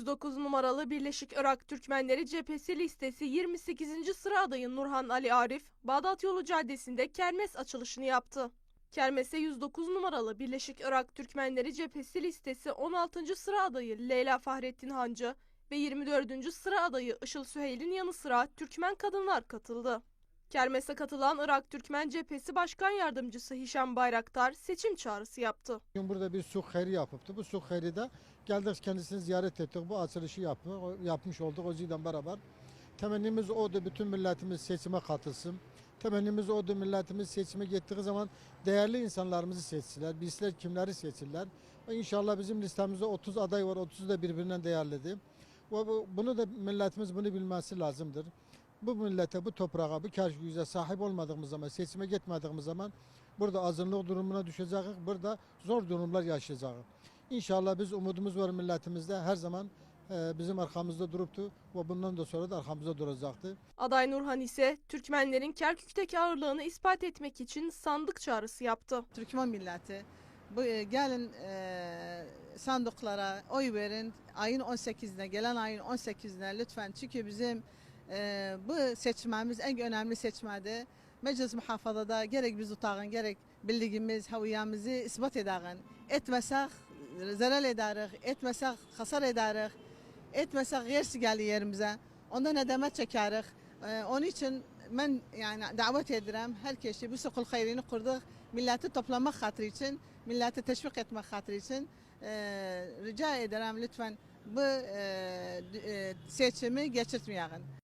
109 numaralı Birleşik Irak Türkmenleri Cephesi listesi 28. sıra adayı Nurhan Ali Arif, Bağdat Yolu Caddesi'nde kermes açılışını yaptı. Kermese 109 numaralı Birleşik Irak Türkmenleri Cephesi listesi 16. sıra adayı Leyla Fahrettin Hancı ve 24. sıra adayı Işıl Süheyl'in yanı sıra Türkmen kadınlar katıldı. Kermese katılan Irak Türkmen Cephesi Başkan Yardımcısı Hişam Bayraktar seçim çağrısı yaptı. Bugün burada bir su hayri yapıptı. Bu su hayri geldik kendisini ziyaret ettik. Bu açılışı yaptık, yapmış olduk o yüzden beraber. Temennimiz odur bütün milletimiz seçime katılsın. Temennimiz odur milletimiz seçime gittiği zaman değerli insanlarımızı seçsinler. Bizler kimleri seçirler. Ve inşallah bizim listemizde 30 aday var. 30 da birbirinden değerlidir. Ve bu- bunu da milletimiz bunu bilmesi lazımdır. Bu millete, bu toprağa, bu kerküze sahip olmadığımız zaman, seçime gitmediğimiz zaman burada azınlık durumuna düşeceğiz. Burada zor durumlar yaşayacağız. İnşallah biz umudumuz var milletimizde her zaman e, bizim arkamızda duruptu ve bundan da sonra da arkamızda duracaktı. Aday Nurhan ise Türkmenlerin Kerkük'teki ağırlığını ispat etmek için sandık çağrısı yaptı. Türkmen milleti bu e, gelin e, sandıklara oy verin. Ayın 18'ine gelen ayın 18'ine lütfen çünkü bizim e, bu seçmemiz en önemli seçmedi. Meclis muhafazada gerek biz utağın gerek bildiğimiz haviyamızı ispat edağın. Etmesek zarar ederiz, etmesek hasar ederiz, etmesek yersi gelir yerimize. Ondan nedemet çekeriz. E, onun için ben yani davet ederim herkesi bu sokul hayrini kurduk. Milleti toplamak hatırı için, milleti teşvik etmek hatırı için e, rica ederim lütfen bu e, e, seçimi geçirtmeyin.